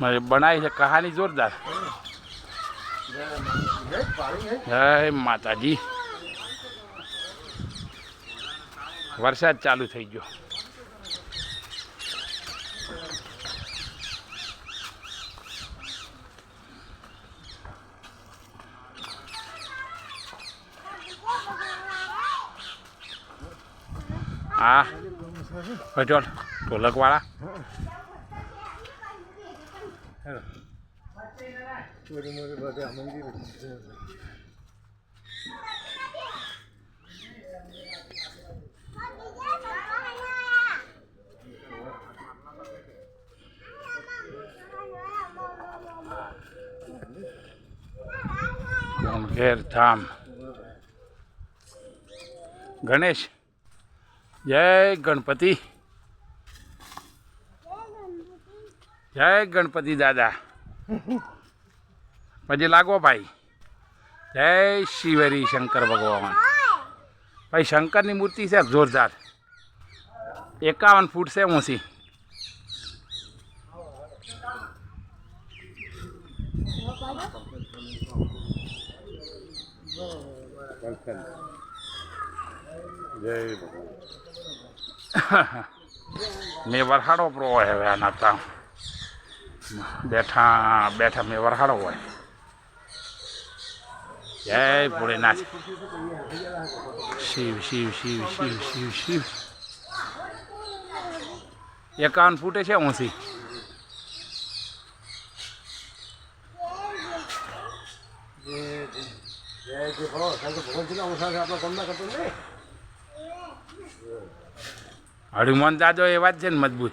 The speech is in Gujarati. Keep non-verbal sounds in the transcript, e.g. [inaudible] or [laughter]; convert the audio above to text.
મારે બનાવી છે કહાની જોરદાર. જય માતાજી. વરસાદ ચાલુ થઈ ગયો. હા પટોલ ઢોલક વાળા ઘેર ધામ. ગણેશ જય ગણપતિ. જય ગણપતિ દાદા. પછી લાગો ભાઈ. જય શિવરી શંકર ભગવાન. ભાઈ શંકરની મૂર્તિ છે જોરદાર. એકાવન ફૂટ છે ઊંચી. જય [laughs] મેં વરહાડો પ્રો હવે આના તા. બેઠા બેઠા મેં વરહાડો હોય. જય ભોળેનાથ. શિવ શિવ શિવ શિવ શિવ શિવ. એકાવન ફૂટે છે ઊંચી. હનુમાન દાદો એવા જ છે ને મજબૂત.